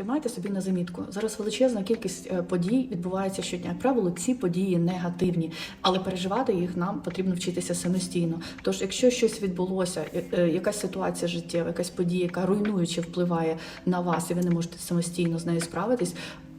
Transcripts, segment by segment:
Тримайте собі на замітку. Зараз величезна кількість е, подій відбувається щодня. Як правило, ці події негативні, але переживати їх нам потрібно вчитися самостійно. Тож, якщо щось відбулося, е, е, якась ситуація життєва, якась подія, яка руйнуючи впливає на вас, і ви не можете самостійно з нею справитись.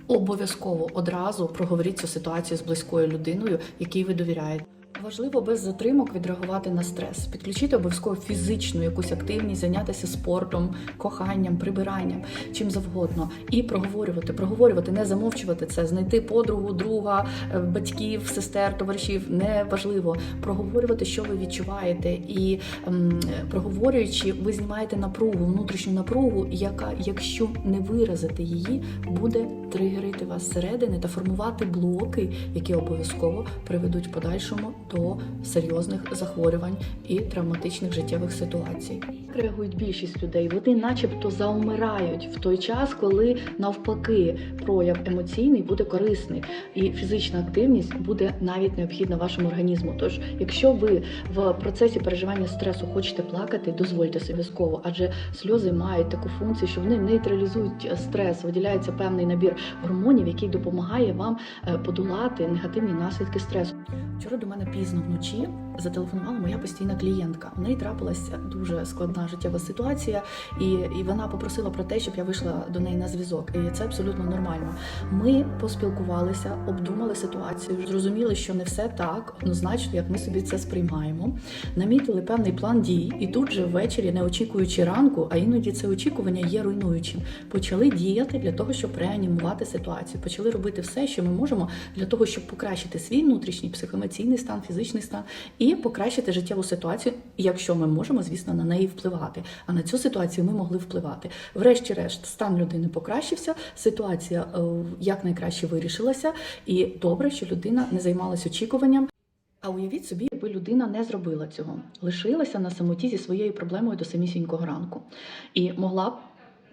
Обов'язково одразу проговоріть цю ситуацію з близькою людиною, якій ви довіряєте. Важливо без затримок відреагувати на стрес, підключити обов'язково фізичну якусь активність, зайнятися спортом, коханням, прибиранням, чим завгодно, і проговорювати, проговорювати, не замовчувати це, знайти подругу, друга, е, батьків, сестер, товаришів. Не важливо проговорювати, що ви відчуваєте, і ем, проговорюючи, ви знімаєте напругу, внутрішню напругу, яка, якщо не виразити її, буде тригерити вас зсередини та формувати блоки, які обов'язково приведуть в подальшому до серйозних захворювань і травматичних життєвих ситуацій. Реагують більшість людей, вони начебто заумирають в той час, коли навпаки прояв емоційний буде корисний, і фізична активність буде навіть необхідна вашому організму. Тож, якщо ви в процесі переживання стресу хочете плакати, дозвольте обов'язково, адже сльози мають таку функцію, що вони нейтралізують стрес, виділяється певний набір гормонів, який допомагає вам е, подолати негативні наслідки стресу. Вчора до мене пізно вночі зателефонувала моя постійна клієнтка. У неї трапилася дуже складна життєва ситуація, і, і вона попросила про те, щоб я вийшла до неї на зв'язок. І це абсолютно нормально. Ми поспілкувалися, обдумали ситуацію, зрозуміли, що не все так однозначно, як ми собі це сприймаємо. Намітили певний план дій, і тут же ввечері, не очікуючи ранку, а іноді це очікування є руйнуючим. Почали діяти для того, щоб реанімувати ситуацію. Почали робити все, що ми можемо для того, щоб покращити свій внутрішній психоемоційний стан, фізичний стан і покращити життєву ситуацію, якщо ми можемо, звісно, на неї впливати. А на цю ситуацію ми могли впливати. Врешті-решт, стан людини покращився, ситуація е, якнайкраще вирішилася, і добре, що людина не займалась очікуванням. А уявіть собі, якби людина не зробила цього, лишилася на самоті зі своєю проблемою до самісінького ранку і могла б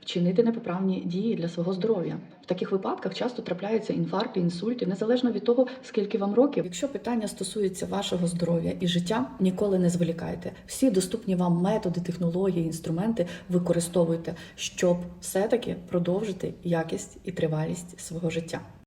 вчинити непоправні дії для свого здоров'я. В таких випадках часто трапляються інфаркти, інсульти, незалежно від того, скільки вам років. Якщо питання стосується вашого здоров'я і життя, ніколи не зволікайте. Всі доступні вам методи, технології, інструменти використовуйте, щоб все-таки продовжити якість і тривалість свого життя.